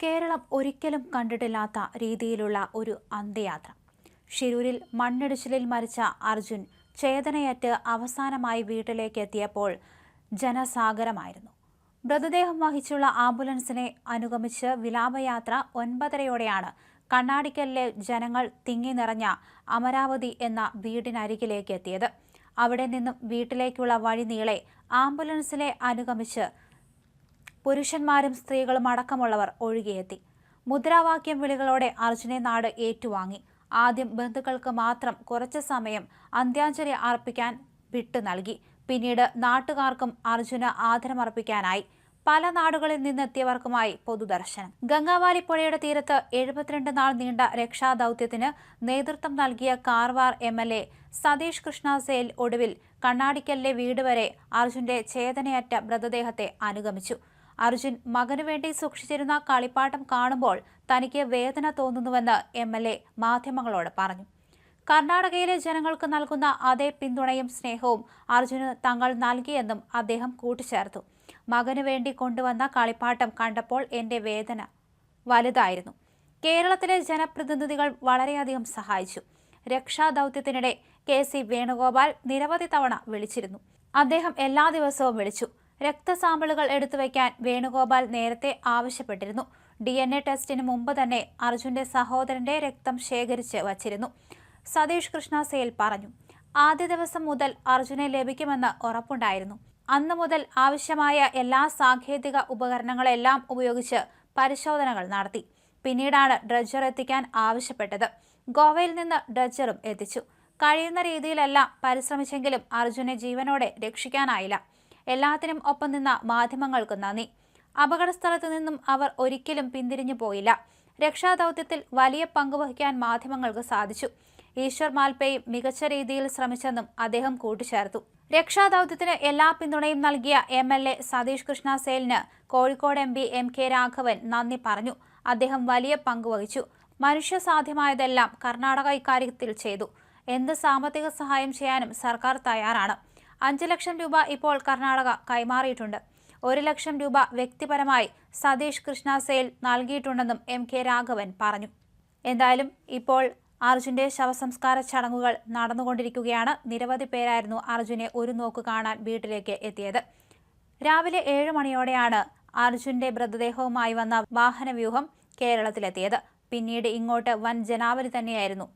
കേരളം ഒരിക്കലും കണ്ടിട്ടില്ലാത്ത രീതിയിലുള്ള ഒരു അന്ത്യയാത്ര. ഷിരൂരിൽ മണ്ണിടിച്ചിലിൽ മരിച്ച അർജുൻ ചേതനയറ്റ് അവസാനമായി വീട്ടിലേക്ക് എത്തിയപ്പോൾ ജനസാഗരമായിരുന്നു. മൃതദേഹം വഹിച്ചുള്ള ആംബുലൻസിനെ അനുഗമിച്ച് വിലാപയാത്ര ഒൻപതരയോടെയാണ് കണ്ണാടിക്കലിലെ ജനങ്ങൾ തിങ്ങി നിറഞ്ഞ അമരാവതി എന്ന വീടിനരികിലേക്ക് എത്തിയത് അവിടെ നിന്നും വീട്ടിലേക്കുള്ള വഴി നീളെ ആംബുലൻസിനെ അനുഗമിച്ച് പുരുഷന്മാരും സ്ത്രീകളും അടക്കമുള്ളവർ ഒഴുകിയെത്തി. മുദ്രാവാക്യം വിളികളോടെ അർജുനെ നാട് ഏറ്റുവാങ്ങി. ആദ്യം ബന്ധുക്കൾക്ക് മാത്രം കുറച്ച് സമയം അന്ത്യാഞ്ജലി അർപ്പിക്കാൻ വിട്ടു നൽകി. പിന്നീട് നാട്ടുകാർക്കും അർജുന ആദരമർപ്പിക്കാനായി. പല നാടുകളിൽ നിന്നെത്തിയവർക്കുമായി പൊതുദർശനം. ഗംഗാവാലി പുഴയുടെ തീരത്ത് എഴുപത്തിരണ്ട് നാൾ നീണ്ട രക്ഷാദൌത്യത്തിന് നേതൃത്വം നൽകിയ Karwar M L A Satish Krishna Sail ഒടുവിൽ കണ്ണാടിക്കലിലെ വീട് വരെ അർജുന്റെ ചേതനയറ്റ മൃതദേഹത്തെ അനുഗമിച്ചു. അർജുൻ മകനു വേണ്ടി സൂക്ഷിച്ചിരുന്ന കളിപ്പാട്ടം കാണുമ്പോൾ തനിക്ക് വേദന തോന്നുന്നുവെന്ന് എം എൽ എ മാധ്യമങ്ങളോട് പറഞ്ഞു. കർണാടകയിലെ ജനങ്ങൾക്ക് നൽകുന്ന അതേ പിന്തുണയും സ്നേഹവും അർജുന് തങ്ങൾ നൽകിയെന്നും അദ്ദേഹം കൂട്ടിച്ചേർത്തു. മകനു വേണ്ടി കൊണ്ടുവന്ന കളിപ്പാട്ടം കണ്ടപ്പോൾ എന്റെ വേദന വലുതായിരുന്നു. കേരളത്തിലെ ജനപ്രതിനിധികൾ വളരെയധികം സഹായിച്ചു. രക്ഷാദൌത്യത്തിനിടെ കെ സി വേണുഗോപാൽ നിരവധി തവണ വിളിച്ചിരുന്നു. അദ്ദേഹം എല്ലാ ദിവസവും വിളിച്ചു. രക്തസാമ്പിളുകൾ എടുത്തു വയ്ക്കാൻ വേണുഗോപാൽ നേരത്തെ ആവശ്യപ്പെട്ടിരുന്നു. ഡി എൻ എ ടെസ്റ്റിന് മുമ്പ് തന്നെ അർജുന്റെ സഹോദരന്റെ രക്തം ശേഖരിച്ച് വച്ചിരുന്നു. സതീഷ് കൃഷ്ണ സേൽ പറഞ്ഞു ആദ്യ ദിവസം മുതൽ അർജുനെ ലഭിക്കുമെന്ന് ഉറപ്പുണ്ടായിരുന്നു. അന്നു മുതൽ ആവശ്യമായ എല്ലാ സാങ്കേതിക ഉപകരണങ്ങളെല്ലാം ഉപയോഗിച്ച് പരിശോധനകൾ നടത്തി. പിന്നീടാണ് ഡ്രഡ്ജർ എത്തിക്കാൻ ആവശ്യപ്പെട്ടത്. ഗോവയിൽ നിന്ന് ഡ്രഡ്ജറും എത്തിച്ചു. കഴിയുന്ന രീതിയിലെല്ലാം പരിശ്രമിച്ചെങ്കിലും അർജുനെ ജീവനോടെ രക്ഷിക്കാനായില്ല. എല്ലാത്തിനും ഒപ്പം നിന്ന മാധ്യമങ്ങൾക്ക് നന്ദി. അപകടസ്ഥലത്തു നിന്നും അവർ ഒരിക്കലും പിന്തിരിഞ്ഞു പോയില്ല. രക്ഷാദൗത്യത്തിൽ വലിയ പങ്കുവഹിക്കാൻ മാധ്യമങ്ങൾക്ക് സാധിച്ചു. ഈശ്വർ മാൽപേയും മികച്ച രീതിയിൽ ശ്രമിച്ചെന്നും അദ്ദേഹം കൂട്ടിച്ചേർത്തു. രക്ഷാദൌത്യത്തിന് എല്ലാ പിന്തുണയും നൽകിയ M L A Satish Krishna സേലിന് Kozhikode M P M K Raghavan നന്ദി പറഞ്ഞു. അദ്ദേഹം വലിയ പങ്കുവഹിച്ചു മനുഷ്യ സാധ്യമായതെല്ലാം കർണാടക ഇക്കാര്യത്തിൽ ചെയ്തു. എന്ത് സാമ്പത്തിക സഹായം ചെയ്യാനും സർക്കാർ തയ്യാറാണ്. അഞ്ച് ലക്ഷം രൂപ ഇപ്പോൾ കർണാടക കൈമാറിയിട്ടുണ്ട്. ഒരു ലക്ഷം രൂപ വ്യക്തിപരമായി സതീഷ് കൃഷ്ണ സേൽ നൽകിയിട്ടുണ്ടെന്നും എം കെ രാഘവൻ പറഞ്ഞു. എന്തായാലും ഇപ്പോൾ അർജുന്റെ ശവസംസ്കാര ചടങ്ങുകൾ നടന്നുകൊണ്ടിരിക്കുകയാണ്. നിരവധി പേരായിരുന്നു അർജുനെ ഒരു നോക്ക് കാണാൻ വീട്ടിലേക്ക് എത്തിയത്. രാവിലെ ഏഴ് മണിയോടെയാണ് അർജുന്റെ മൃതദേഹവുമായി വന്ന വാഹനവ്യൂഹം കേരളത്തിലെത്തിയത്. പിന്നീട് ഇങ്ങോട്ട് വൻ ജനാവലി തന്നെയായിരുന്നു